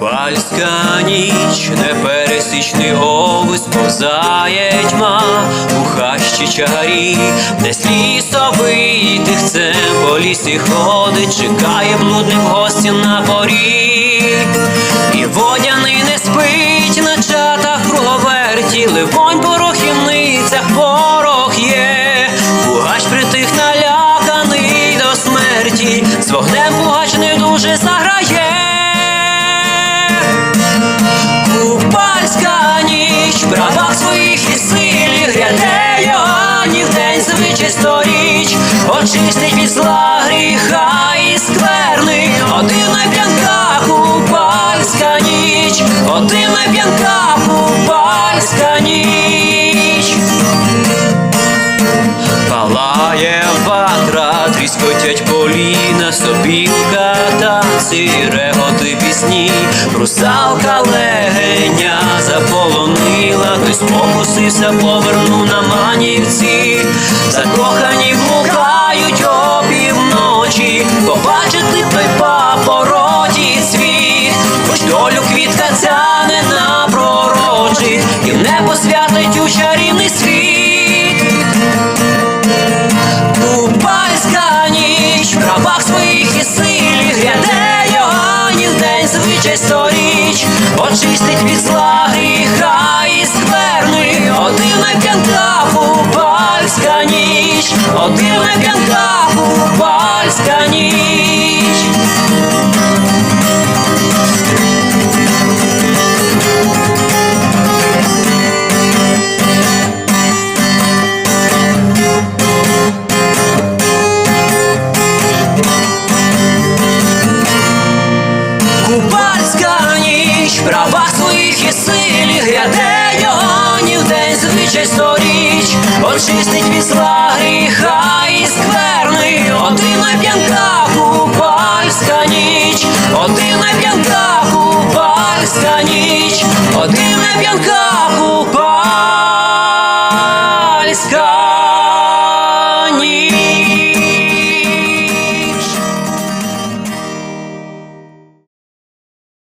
Купальська ніч, непересічний овус повзає тьма у хащі чагарі, десь лісовий тихцем по лісі ходить, чекає блудних гостів на порі. І водяний не спить на чатах круговерті, ливонь по Купальська ніч, правах своїх і силі гряде Йоаннів день звичай сторіч, очистить від зла гріха і скверни, один на п'янка купальська ніч, один на п'янка купальська ніч. Палає ватра, тріскотять поліна, сопілка, танці, реготи пісні, русалка хтось покусився, повернув на манівці, закохані блукають опівночі, побачити той папороті світ, хоч долю квітка ця не напророчить, і не посвятить у чарівний ніч, один на п'янка купальська ніч. Очистить від гріха і скверни, один на п'янка купальська ніч, один на п'янка купальська ніч, один на п'янка купальська